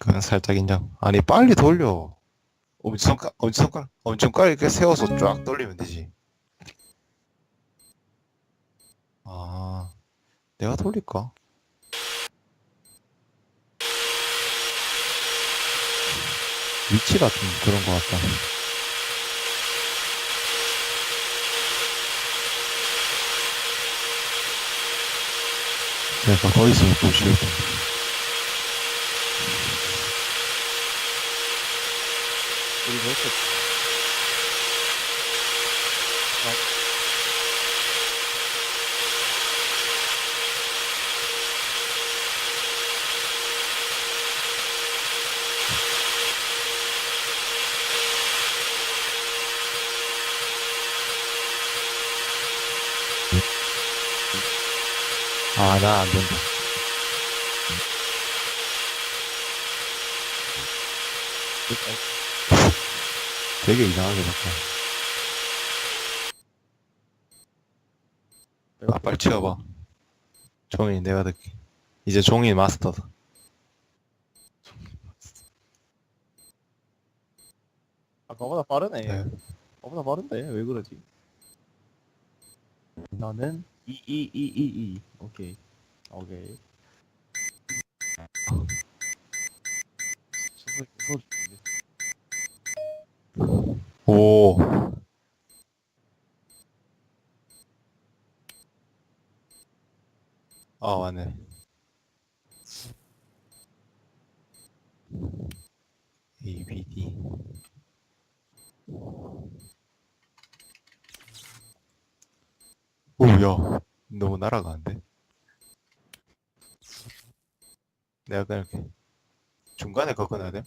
그건 살짝 인정. 아니 빨리 돌려. 엄지손가락, 엄지손가락, 엄지손가락 이렇게 세워서 쫙 돌리면 되지. 아, 내가 돌릴까? 위치가 좀 그런 것 같다. 내가 거기 있으면 또 쉬울 텐데. 그리고 이렇게 아, 나안 된다. 되게 이상하게 바꿔. 아, 빨리 치워봐. 종이 내가 듣기. 이제 종이 마스터다. 아까보다 빠르네. 네. 아까보다 빠른데 왜 그러지? 나는 E E E E 오케이 오케이. 오. 아, 맞네. A, B, D. 오, 야. 너무 날아가는데? 내가 그냥 이렇게 중간에 꺾어놔야 돼?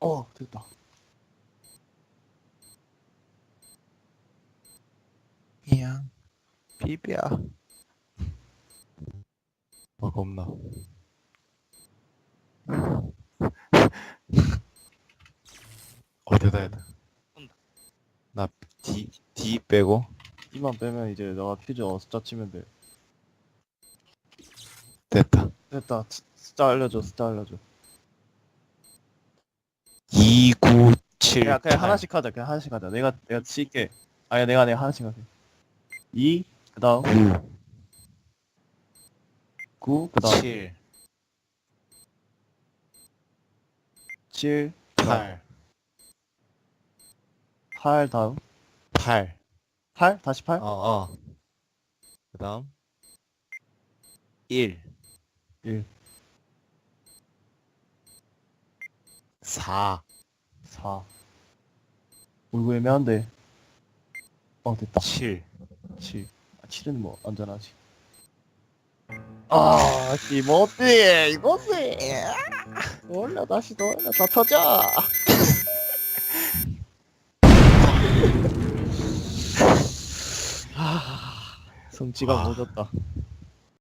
어 됐다. 그냥 비벼. 어 겁나. 어 됐다 됐다. 나 D D 빼고 이만 빼면 이제 너가 퀴즈 어 숫자 치면 돼. 됐다. 됐다. 스- 숫자 알려줘. 숫자 알려줘. 2 9 7 그냥 그냥 하나씩 하자. 그냥 하나씩 하자. 내가 내가 칠게. 아니 내가 내가 하나씩 할게. 2 그 다음 9 그 다음 7 7 8 8 다음? 8 8 다시 8 어 어. 그 다음 1 1 4 4 울고 애매한데. 어 됐다. 7 7 아, 7은 뭐 안전하지. 아 기모띠 이거지 올려 다시 돌려 다 터져. 아 성취감 아. 오졌다